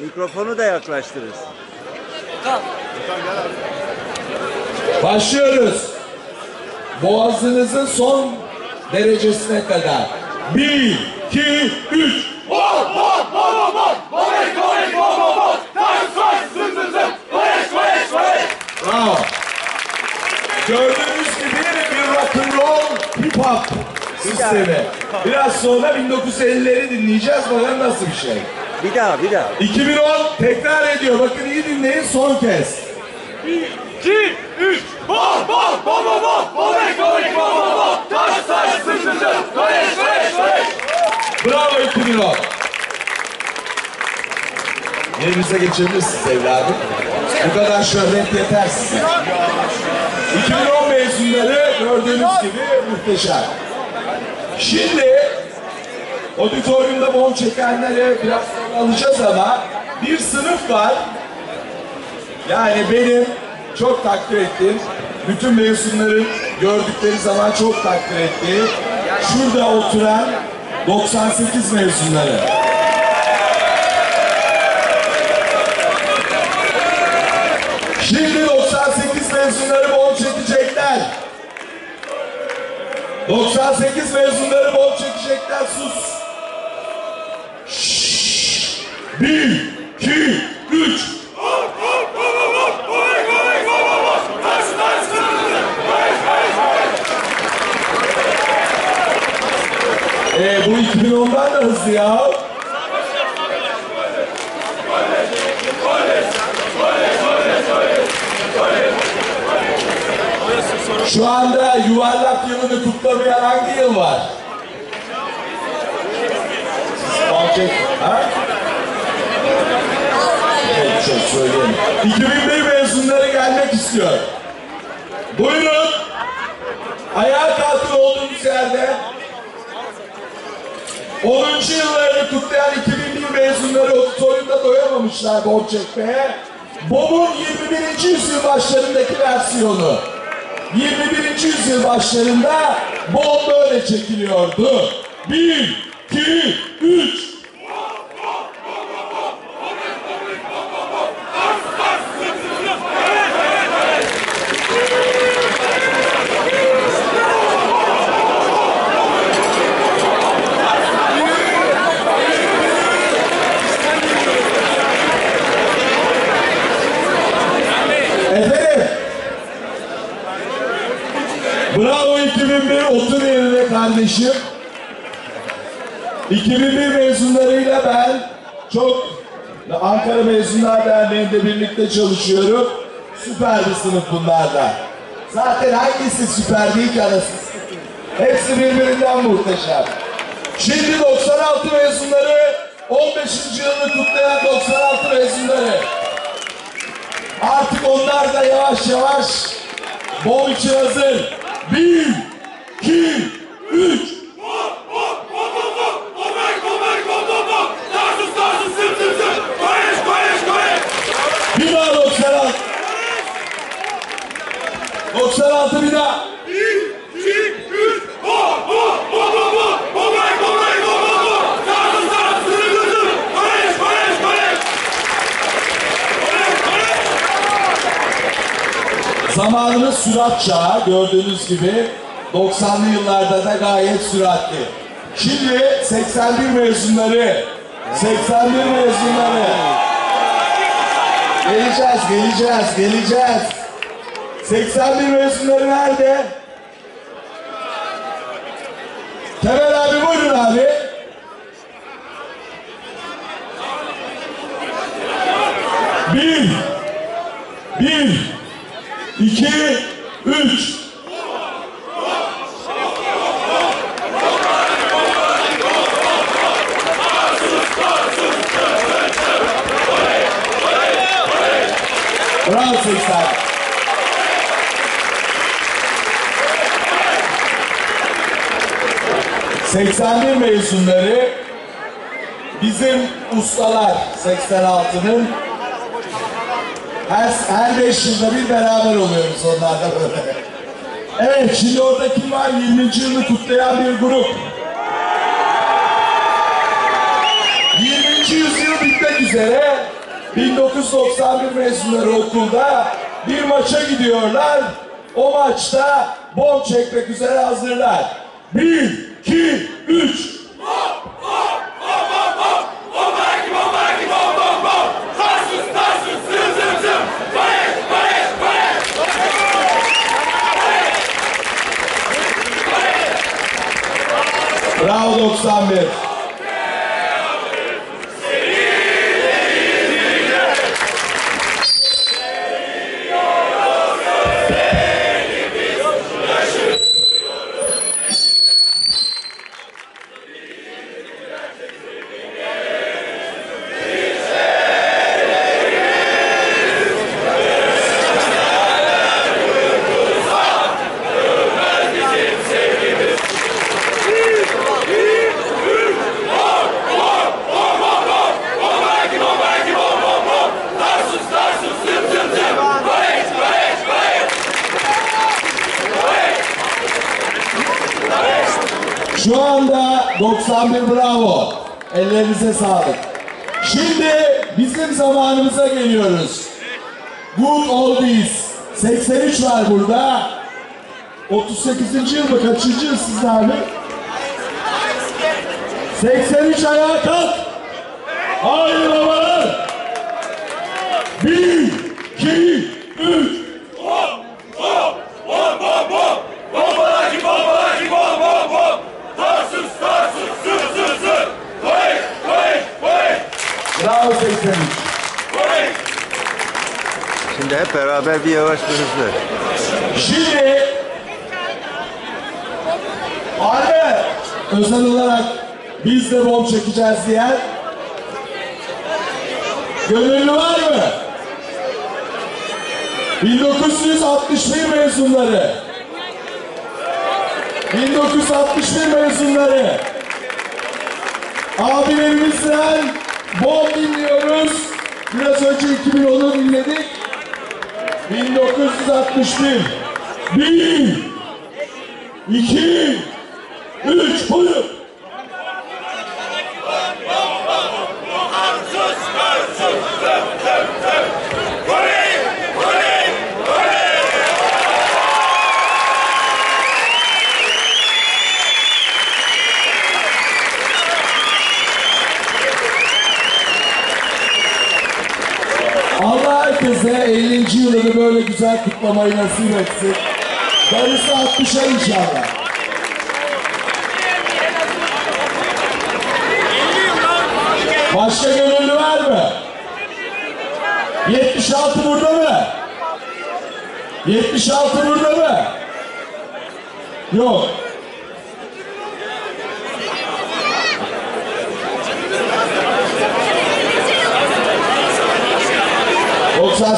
Mikrofonu da yaklaştırırız. Başlıyoruz. Boğazınızın son derecesine kadar. Bir, iki, üç. Bravo. Gördüğünüz gibi bir rock and roll hip hop sistemi. Biraz sonra 1950'leri dinleyeceğiz. Bakalım nasıl bir şey. Bir daha bir daha. 2010 tekrar ediyor. Bakın iyi dinleyin son kez. 2, 3, bol bol bol bol bol bol bek bol bek bol bol bol taş taş sırt koleş koleş koleş Bravo 2010. Yerinize geçebilirsiniz evladım. Bu kadar şöhret yeter size. 2010 mezunları gördüğünüz gibi muhteşem. Şimdi auditoriumda bom çekenleri biraz alacağız ama bir sınıf var. Yani benim çok takdir ettiğim, bütün mezunların gördükleri zaman çok takdir ettiği, şurada oturan 98 mezunları. Şimdi 98 mezunları bol çekecekler. 98 mezunları bol çekecekler sus. Bir, iki, üç. Ee, bu 2010'dan da hızlı ya. Şu anda yuvarlak yılını kutlamayan hangi yıl var? Siz ha? Şey söyleyeyim. 2001 mezunları gelmek istiyor. Buyurun. Ayağa kalkın olduğunuz yerde. 10. yıllarını kutlayan 2001 mezunları auditoriumda doyamamışlar bol çekmeye. Bob'un 21. yüzyıl başlarındaki versiyonu. 21. yüzyıl başlarında Bob böyle çekiliyordu. 1, 2, 3. Efendim. Bravo 2001 otur yerine kardeşim. 2001 mezunlarıyla ben çok Ankara Mezunlar Derneği'nde birlikte çalışıyorum. Süper bir sınıf bunlar da. Zaten hangisi süper değil ki satayım. Hepsi birbirinden muhteşem. Şimdi 96 mezunları 15. yılını kutlayan 96 mezunları. Artık onlar da yavaş yavaş bol için hazır. Bir, iki, üç. Tarsız tarsız sırt sırt sırt koleş koleş koleş Bir daha 96. 96 bir daha. 1, 2, 3, bol bol bol bol bol bol bek bol bek bol bol bol tarsız tarsız sırt sırt sırt koleş koleş koleş Zamanımız sürat çağı gördüğünüz gibi 90'lı yıllarda da gayet süratli. Şimdi 81 mezunları 81 mezunları Geleceğiz, geleceğiz, geleceğiz. 81 mezunları nerede? Temel abi buyurun abi. Bir, bir, iki, üç. Bravo Seksen. ...81 mezunları... ...bizim ustalar 86'nın... ...her, her beş yılda bir beraber oluyoruz onlarla böyle. Evet, şimdi orada kim var? 20. yılını kutlayan bir grup. 20. yüzyıl bitmek üzere. 1991 mezunları okulda bir maça gidiyorlar. O maçta bomb çekmek üzere hazırlar. Bir, iki, üç. Bomba ki bomba ki bom bom bom. Tarsız tarsız zım zım zım. Barış barış barış. Bravo 91. Bomba ki bomba ki bom bom bom. Tarsız tarsız zım zım zım. Barış barış barış. Şu anda 91 bravo. Ellerinize sağlık. Şimdi bizim zamanımıza geliyoruz. Good Oldies. 83 var burada. 38. yıl mı? Kaçıncı yıl sizde abi? 83 ayağa kalk. Haydi babalar. 1, 2, 3. Bomba ki bomba ki bom bom bom. Tarsız tarsız zım zım zım. Barış barış barış Bravo 83. barış. Şimdi hep beraber bir yavaş bir hızlı. Şimdi Anne özel olarak biz de bomb çekeceğiz diyen gönüllü var mı? 1961 mezunları 1961 mezunları abilerimizden bomb dinliyoruz. Biraz önce 2010'u dinledik. 1961 Bir iki üç buyurun. Allah herkese 50. yılını böyle güzel kutlamayı nasip etsin. Darısı 60'a inşallah. Başka gönüllü var mı? 76 burada mı? 76 burada mı? Yok.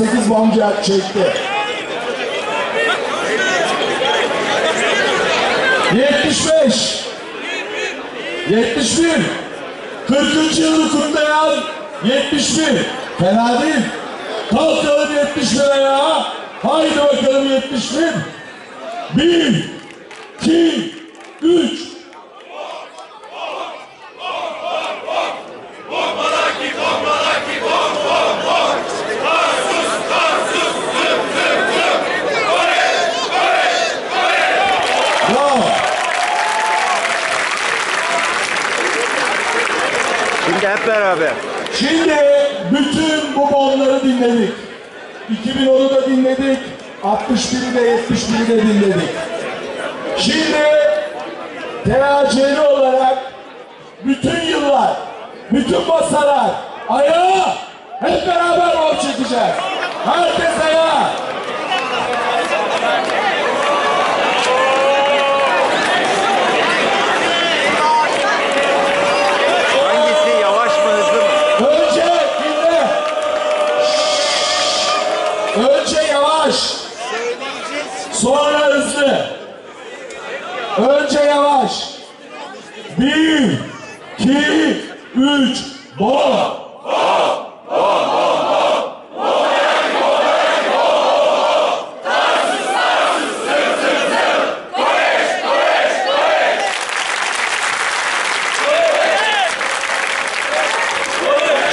...98 bombca çekti. 75 71 40. yılı kutlayan 71 Fena değil. Kalkalım 71'e ya. Haydi bakalım 71. 1 2 3 hep beraber. Şimdi bütün bu bonları dinledik. 2010'u da dinledik. 61'i de 71'i de dinledik. Şimdi THC'li olarak bütün yıllar, bütün masalar ayağa hep beraber bol çekeceğiz. Herkes ayağa. Hangisi yavaş mı hızlı mı? Önce dinle. Önce yavaş. Sonra hızlı. Önce yavaş. Bir, iki, üç, bom.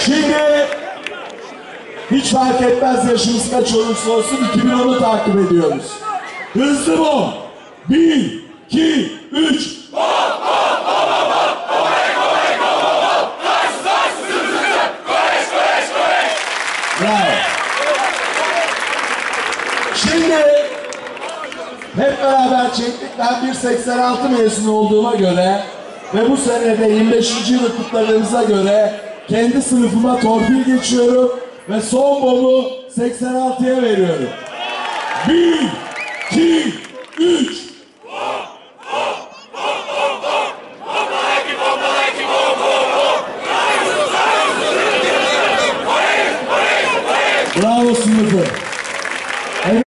Şimdi Hiç etmez yaşımız kaç olursa olsun 2010'u takip ediyoruz. Hızlı bom. 1, 2, 3. Bravo. Şimdi hep beraber çektik. Ben 1.86 mezunu olduğuma göre ve bu senede 25. yılı kutladığımıza göre kendi sınıfıma torpil geçiyorum ve son bomu 86'ya veriyorum. 1, 2, 3.